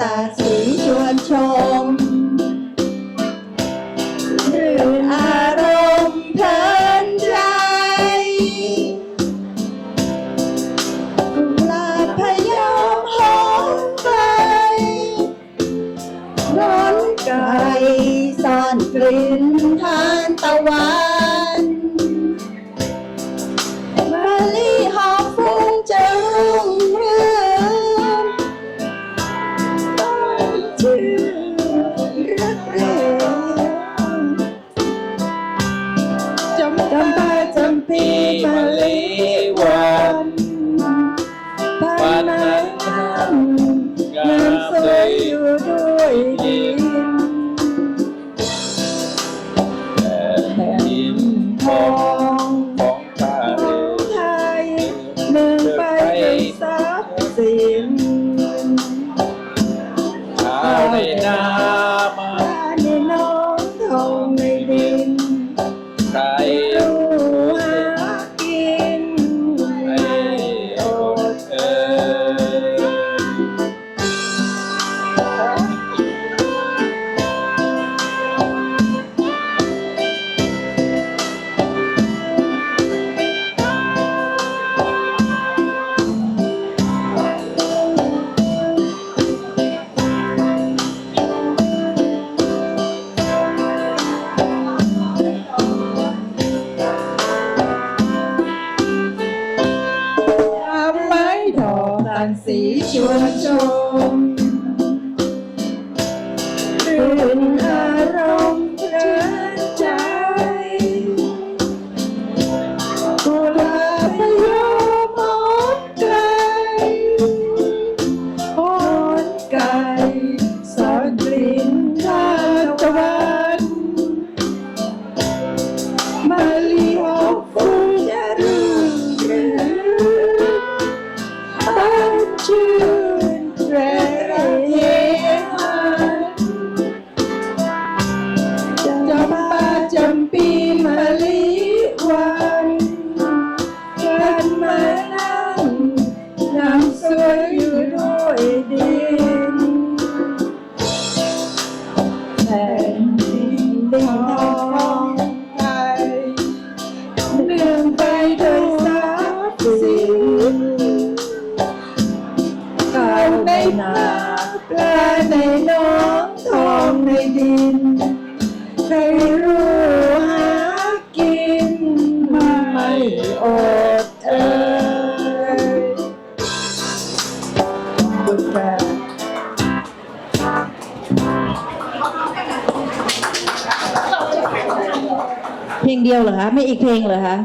ตาสีชวนชม หรื่นอารมณ์เพลินใจกุหลาบพยอมหอมไกลร้อนไกลซ่อนกลิ่นทานตะวัน งามสวยอยู่ด้วยดินแผ่นดินทองของข้าเองไทยเมืองไปด้วยทรัพย์สิน อกตันสีชวนชมรื่น สวยอยู่ด้วยดินแผ่นดินดินทองไทยเนื่องไปด้วยทรัพย์สินข้าวในนาปลาในน้องทองในดินใครรู้หากินไม่อด เพลงเดียวเหรอคะ ไม่อีกเพลงเหรอคะ